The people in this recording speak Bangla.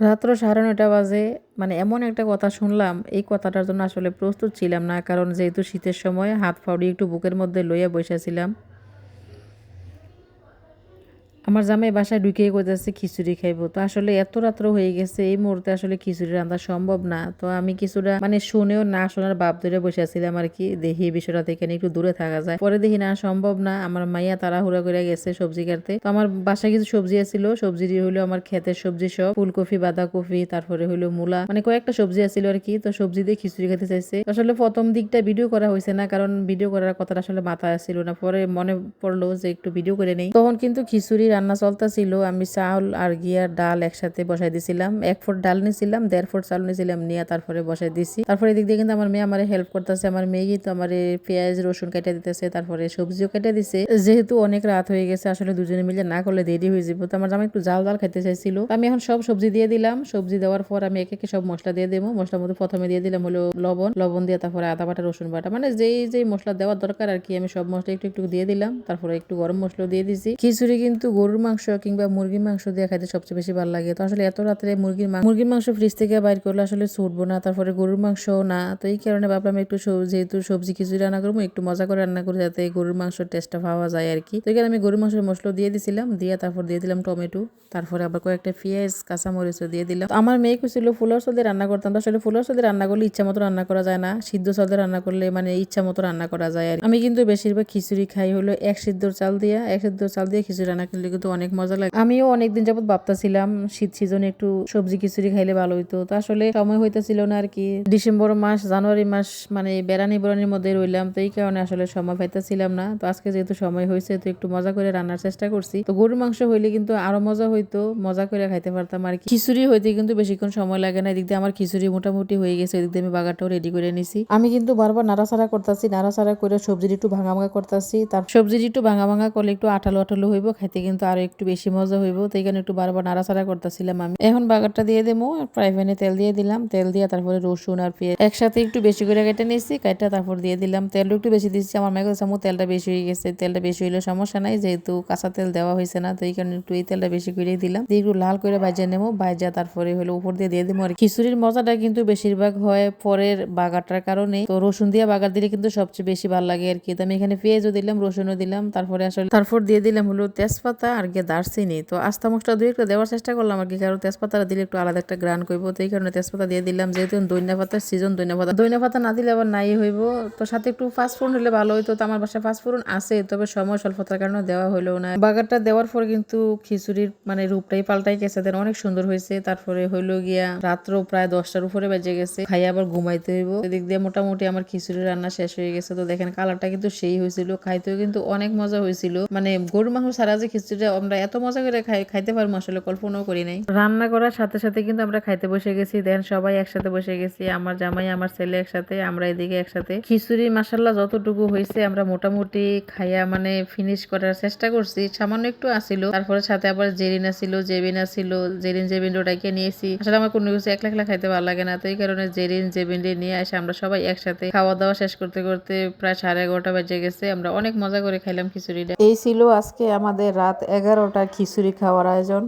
রাত্র সাড়ে নয়টা বাজে মানে এমন একটা কথা শুনলাম, এই কথাটার জন্য আসলে প্রস্তুত ছিলাম না, কারণ যেহেতু শীতের সময় হাত ফাউড়ি একটু বুকের মধ্যে লইয়া বসেছিলাম আমার জামাই বাসায় ঢুকিয়ে কইতেছে, খিচুড়ি খাইবো। তো আসলে এত রাত্র হয়ে গেছে, এই মুহূর্তে আসলে খিচুড়ি রান্না সম্ভব না। তো আমি কিছুটা মানে শুনেও না শোনার বাপ ধরে বসেছিলাম আর কি, দেখি বিষয়টা থেকে একটু দূরে থাকা যায়। পরে দেখি না, সম্ভব না, আমার মাইয়া তাড়াহুড়া করে গেছে সবজি কাটতে। তো আমার বাসায় কিছু সবজি আছিল সবজি হইল আমার ক্ষেতের সবজি সব, ফুলকপি, বাঁধাকপি, তারপরে হইল মূলা মানে কয়েকটা সবজি আছিল আর কি, তো সবজি দিয়ে খিচুড়ি খেতে চাইছে। আসলে প্রথম দিকটা ভিডিও করা হয়েছে না, কারণ ভিডিও করার কথাটা আসলে মাথায় ছিল না। পরে মনে পড়ল যে একটু ভিডিও করে নেই। তখন কিন্তু খিচুড়ি রান্না চলতেছিল, আমি চাউল আর গিয়ার ডাল একসাথে বসাই দিছিলাম। এক ফুট ডাল নিছিলাম, দেড় ফুট চাউল নিছিলাম, নিয়ে তারপরে বসাই দিছি। তারপরে এদিক দিয়ে কিন্তু আমার মেয়ে আমার হেল্প করতেছে, আমার মেয়ে তো আমার পেঁয়াজ, রসুন কেটে দিতেছে, তারপরে সবজিও কেটে দিছে। যেহেতু অনেক রাত হয়ে গেছে, আসলে দুজনে মিলে না করলে দেরি হয়ে যাব। তো আমার জামা একটু জাল জাল খেতে চাইছিল। আমি এখন সব সবজি দিয়ে দিলাম। সবজি দেওয়ার পর আমি একে একে সব মশলা দিয়ে দেবো। মশলার মধ্যে প্রথমে দিয়ে দিলাম হলো লবণ লবণ দিয়ে তারপরে আদা বাটা, রসুন বাটা। মানে যেই যেই মশলা দেওয়ার দরকার আর কি, আমি সব মশলা একটু একটু দিয়ে দিলাম। তারপরে একটু গরম মশলা দিয়ে দিছি। খিচুড়ি কিন্তু গরুর মাংস কিংবা মুরগির মাংস দিয়ে খাইতে সবচেয়ে বেশি ভালো লাগে। তো আসলে এত রাত্রে মুরগির মাংস মুরগির মাংস ফ্রিজ থেকে বাইর করলে আসলে ছুটবো না, তারপরে গরুর মাংসও না। তো এই কারণে ভাবলাম একটু যেহেতু সবজি খিচুড়ি রান্না করব, একটু মজা করে রান্না করি যাতে গরুর মাংসের টেস্টটা পাওয়া যায় আর কি। তো এখানে আমি গরুর মাংসের মশলা দিয়ে দিছিলাম, দিয়ে তারপর দিয়ে দিলাম টমেটো, তারপরে আবার কয়েকটা পেঁয়াজ, কাঁচামরিচও দিয়ে দিলাম। আমার মেয়ে কুছিল ফুলের সদে রান্না করতাম, তো আসলে ফুলের সদে রান্না করলে ইচ্ছা মতো রান্না করা যায় না, সিদ্ধ সদে রান্না করলে মানে ইচ্ছা মতো রান্না করা যায় আর আমি কিন্তু বেশিরভাগ খিচুড়ি খাই হলো এক সিদ্ধর চাল দিয়া, এক সিদ্ধ চাল দিয়ে খিচুড়ি রান্না করলে কিন্তু অনেক মজা লাগে। আমিও অনেকদিন যাবত ভাবতেছিলাম শীত সিজনে একটু সবজি খিচুড়ি খাইলে ভালো হইতো। তো আসলে সময় হইতেছিল না আর কি ডিসেম্বর মাস, জানুয়ারি মাস মানে বেড়ানি বেড়ানির মধ্যে রইলাম। তো এই কারণে আসলে সময় পাইতেছিলাম না। তো আজকে যেহেতু সময় হয়েছে তো একটু মজা করে রান্নার চেষ্টা করছি। তো গরুর মাংস হইলে কিন্তু আরও মজা হইতো, মজা করে খাইতে পারতাম আর কি খিচুড়ি হইতে কিন্তু বেশিক্ষণ সময় লাগে না। এদিক দিয়ে আমার খিচুড়ি মোটামুটি হয়ে গেছে, এদিক দিয়ে আমি বাগারটাও রেডি করে নিছি। আমি কিন্তু বারবার নাড়াচাড়া করতেছি, নাড়াচাড়া করে সবজির একটু ভাঙা ভাঙা করতেছি। তার সবজির একটু ভাঙা ভাঙা করলে একটু আঠালো আঠালো হইব, খাইতে কিন্তু আরও একটু বেশি মজা হইব, তো এখানে একটু বারবার নাড়াচাড়া করতেছিলাম আমি। এখন বাগারটা দিয়ে দেবো ফ্রাই প্যানে তেল দিয়ে দিলাম। তেল দিয়ে তারপরে রসুন আর পেঁয়াজ একসাথে একটু বেশি করে কেটে নিয়েছি, কেটে তারপর দিয়ে দিলাম তেলটা। একটু বেশি দিচ্ছি, আমার মেয়ে কাছে তেলটা বেশি হয়ে গেছে, তেলটা বেশি হইলে সমস্যা নাই, যেহেতু কাঁচা তেল দেওয়া হয়েছে না, তো এই কারণে একটু এই তেলটা বেশি করে দিলাম। দিয়ে একটু লাল করে ভাজা নেব, ভাজা তারপরে হলো উপর দিয়ে দিয়ে দেবো আর খিচুড়ির মজাটা কিন্তু বেশিরভাগ হয় পরের বাগারটার কারণে তো রসুন দিয়ে বাগার দিলে কিন্তু সবচেয়ে বেশি ভালো লাগে আর কি। তো আমি এখানে পেঁয়াজও দিলাম, রসুনও দিলাম, তারপরে আসলে তারপর দিয়ে দিলাম হলো তেজপাতা। আর গিয়ে দারচিনি তো আস্তা মশলা দুই একটা দেওয়ার চেষ্টা করলাম আর কি, কারণ তেজপাতাটা দিলে একটু আলাদা একটা গ্রান করব তো এই কারণে তেজপাতা দিয়ে দিলাম। যেহেতু দৈন্য পাতার সিজন দৈন্য পাতা দৈন্য পাতা না দিলে আবার নাই হইব। তো সাথে একটু ফাস্টফুড হলে ভালো হইতো, তো আমার বাসায় ফাস্টফুড আছে, তবে সময় স্বল্পতার কারণে দেওয়া হলো না। বাগারটা দেওয়ার পর কিন্তু খিচুড়ির মানে রূপটাই পাল্টাই গেছে দেন অনেক সুন্দর হয়েছে। তারপরে হইল গিয়া রাত্র প্রায় দশটার উপরে বেজে গেছে খাই আবার ঘুমাইতে হইব। এদিক দিয়ে মোটামুটি আমার খিচুড়ি রান্না শেষ হয়ে গেছে। তো দেখেন কালারটা কিন্তু সেই হয়েছিল, খাইতেও কিন্তু অনেক মজা হয়েছিল। মানে গরুর মাংস ছাড়া যে খিচুড়ি আমরা এত মজা করে খাই খাইতে পারব আসলে কল্পনাও করি নাই। রান্না করার সাথে সাথে কিন্তু আমরা খাইতে বসে গেছি। দেন সবাই একসাথে বসে গেছি। আমার জামাই আমার ছেলে একসাথে আমরা এদিকে একসাথে। খিচুড়ি মাসাল্লাহ যতটুকু হয়েছে আমরা মোটামুটি খাইয়া মানে ফিনিশ করার চেষ্টা করছি। সামান্য একটু আসিল তারপরে সাথে আবার জেরিন আসিল জেবিন আসিল জেরিন জেবিন ওটাকে নিয়েছি। আসলে আমার কোনো কিছু একলা একলা খাইতে ভালো লাগে না। তো এই কারণে জেরিন জেবিন নিয়ে এসে আমরা সবাই একসাথে খাওয়া দাওয়া শেষ করতে করতে প্রায় সাড়ে এগারোটা বেজে গেছে। আমরা অনেক মজা করে খাইলাম খিচুড়িটা। এই ছিল আজকে আমাদের রাত এগারোটা খিচুড়ি খাওয়ার আয়োজন।